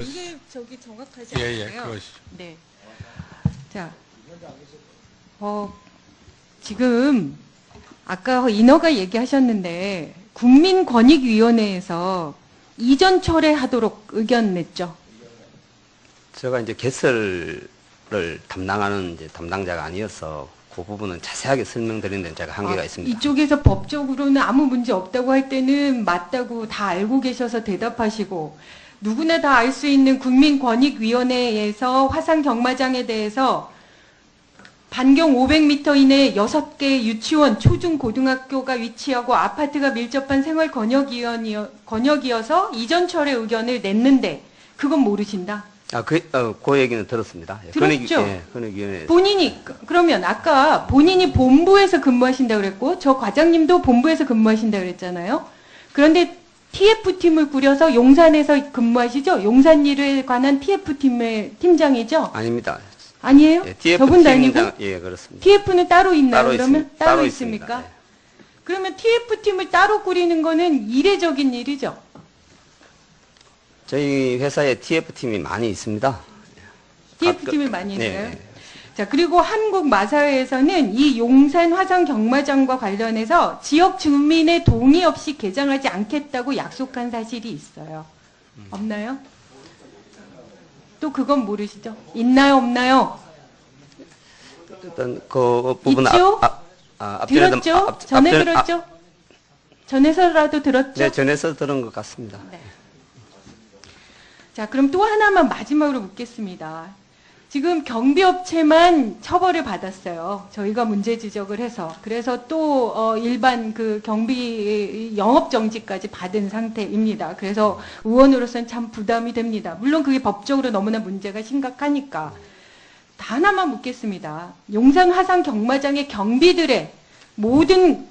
이게 저기 정확하지 예, 예, 않고요. 그러시죠. 네. 자, 어, 지금 아까 인허가 얘기하셨는데 국민권익위원회에서 이전 철회하도록 의견 냈죠. 제가 이제 개설을 담당하는 이제 담당자가 아니어서 그 부분은 자세하게 설명드리는 데는 제가 한계가 아, 있습니다. 이쪽에서 법적으로는 아무 문제 없다고 할 때는 맞다고 다 알고 계셔서 대답하시고 누구나 다 알 수 있는 국민권익위원회에서 화상 경마장에 대해서 반경 500m 이내 6개 유치원, 초중 고등학교가 위치하고 아파트가 밀접한 생활 권역이어, 권역이어서 이전 철회 의견을 냈는데 그건 모르신다. 아, 그, 어, 그 얘기는 들었습니다. 예, 들었죠? 권익- 예, 권익위원회. 본인이 그- 그러면 아까 본인이 본부에서 근무하신다 그랬고 저 과장님도 본부에서 근무하신다 그랬잖아요. 그런데 TF 팀을 꾸려서 용산에서 근무하시죠? 용산 일에 관한 TF 팀의 팀장이죠? 아닙니다. 아니에요? 예, TF 아니고 팀장, 예, 그렇습니다. TF는 따로 있나요? 따로 그러면 있습니다. 따로, 따로 있습니까? 있습니다. 예. 그러면 TF 팀을 따로 꾸리는 거는 이례적인 일이죠. 저희 회사에 TF팀이 많이 있습니다. TF 가끔- 팀이 많이 네, 있어요. 네. 자, 그리고 한국 마사회에서는 이 용산 화성 경마장과 관련해서 지역 주민의 동의 없이 개장하지 않겠다고 약속한 사실이 있어요. 음. 없나요? 또 그건 모르시죠? 있나요, 없나요? 일단 그 부분은 있죠? 앞, 앞, 아, 앞전에도- 들었죠? 앞- 앞- 전에 앞전- 들었죠? 아, 전에서라도 들었죠? 네, 전에서 들은 것 같습니다. 네. 자, 그럼 또 하나만 마지막으로 묻겠습니다. 지금 경비업체만 처벌을 받았어요. 저희가 문제 지적을 해서. 그래서 또 어, 일반 그 경비 영업 정지까지 받은 상태입니다. 그래서 의원으로서는 참 부담이 됩니다. 물론 그게 법적으로 너무나 문제가 심각하니까. 다 하나만 묻겠습니다. 용산 화상 경마장의 경비들의 모든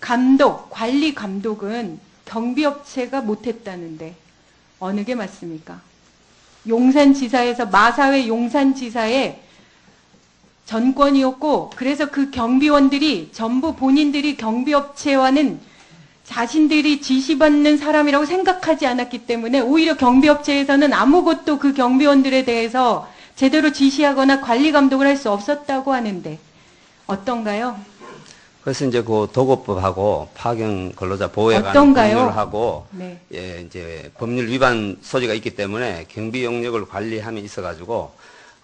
감독, 관리 감독은 경비업체가 못했다는데 어느 게 맞습니까? 용산지사에서 마사회 용산지사의 전권이었고 그래서 그 경비원들이 전부 본인들이 경비업체와는 자신들이 지시받는 사람이라고 생각하지 않았기 때문에 오히려 경비업체에서는 아무것도 그 경비원들에 대해서 제대로 지시하거나 관리 감독을 할 수 없었다고 하는데 어떤가요? 그래서 이제 그 도급법하고 파견 근로자 보호회관 어떤가요? 법률하고 네. 예, 이제 법률 위반 소지가 있기 때문에 경비 용역을 관리함에 있어 가지고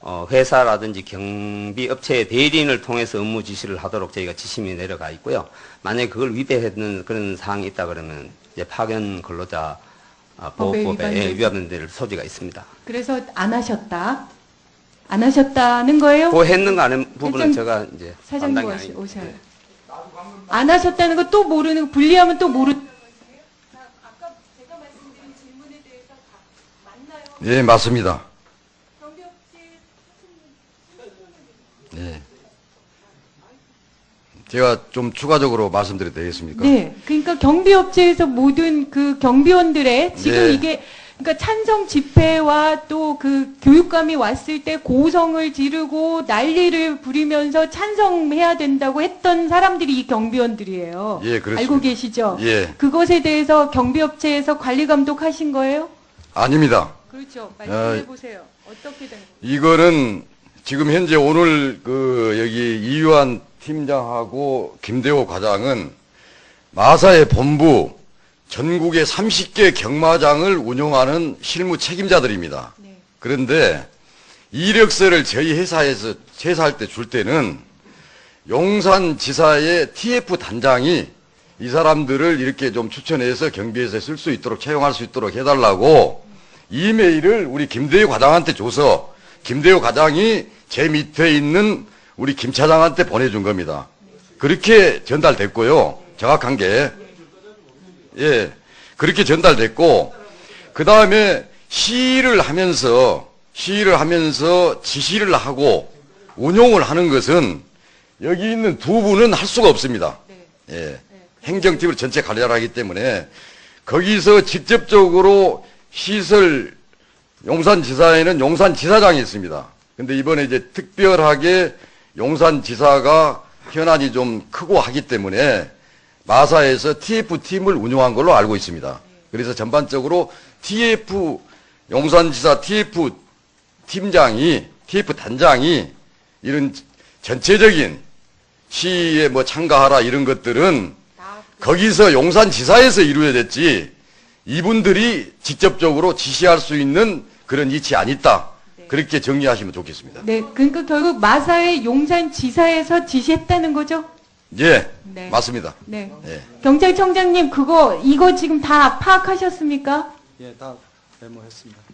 어, 회사라든지 경비 업체의 대리인을 통해서 업무 지시를 하도록 저희가 지침이 내려가 있고요. 만약에 그걸 위배했는 그런 사항이 있다 그러면 이제 파견 근로자 아, 법에 보호법에 예. 위반될 소지가 있습니다. 그래서 안 하셨다. 안 하셨다는 거예요? 그 했는 거 아닌 부분은 제가 이제 사장님 오셔요. 네. 안 하셨다는 거 또 모르는 불리하면 또 모르. 아까 제가 말씀드린 질문에 대해서 맞나요? 예, 맞습니다. 예. 제가 좀 추가적으로 말씀드려도 되겠습니까? 네, 그러니까 경비업체에서 모든 그 경비원들의 지금 네. 이게 그러니까 찬성 집회와 또 그 교육감이 왔을 때 고성을 지르고 난리를 부리면서 찬성해야 된다고 했던 사람들이 이 경비원들이에요. 예, 그렇습니다. 알고 계시죠? 예, 그것에 대해서 경비업체에서 관리 감독하신 거예요? 아닙니다. 그렇죠. 아, 말씀해 보세요. 어떻게 된 거예요? 이거는 지금 현재 오늘 그 여기 이유한 팀장하고 김대호 과장은 마사의 본부 전국의 30개 경마장을 운영하는 실무 책임자들입니다. 네. 그런데 이력서를 저희 회사에서 제사할 때 줄 때는 용산지사의 TF 단장이 이 사람들을 이렇게 좀 추천해서 경비에서 쓸 수 있도록 채용할 수 있도록 해달라고 이메일을 우리 김대우 과장한테 줘서 김대우 과장이 제 밑에 있는 우리 김 차장한테 보내준 겁니다. 그렇게 전달됐고요. 정확한 게. 예. 그렇게 전달됐고, 그 다음에 시위를 하면서, 시위를 하면서 지시를 하고 운용을 하는 것은 여기 있는 두 분은 할 수가 없습니다. 네. 예. 행정팀을 전체 관리를 하기 때문에 거기서 직접적으로 시설 용산지사에는 용산지사장이 있습니다. 근데 이번에 이제 특별하게 용산지사가 현안이 좀 크고 하기 때문에 마사에서 TF팀을 운영한 걸로 알고 있습니다. 그래서 전반적으로 TF 용산지사 TF 팀장이 TF 단장이 이런 전체적인 시에 뭐 참가하라 이런 것들은 거기서 용산지사에서 이루어야 됐지 이분들이 직접적으로 지시할 수 있는 그런 이치 안 있다. 그렇게 정리하시면 좋겠습니다. 네, 그러니까 결국 마사의 용산 지사에서 지시했다는 거죠? 예, 네. 맞습니다. 네. 예. 경찰청장님 그거 이거 지금 다 파악하셨습니까? 예, 다 메모했습니다. 네.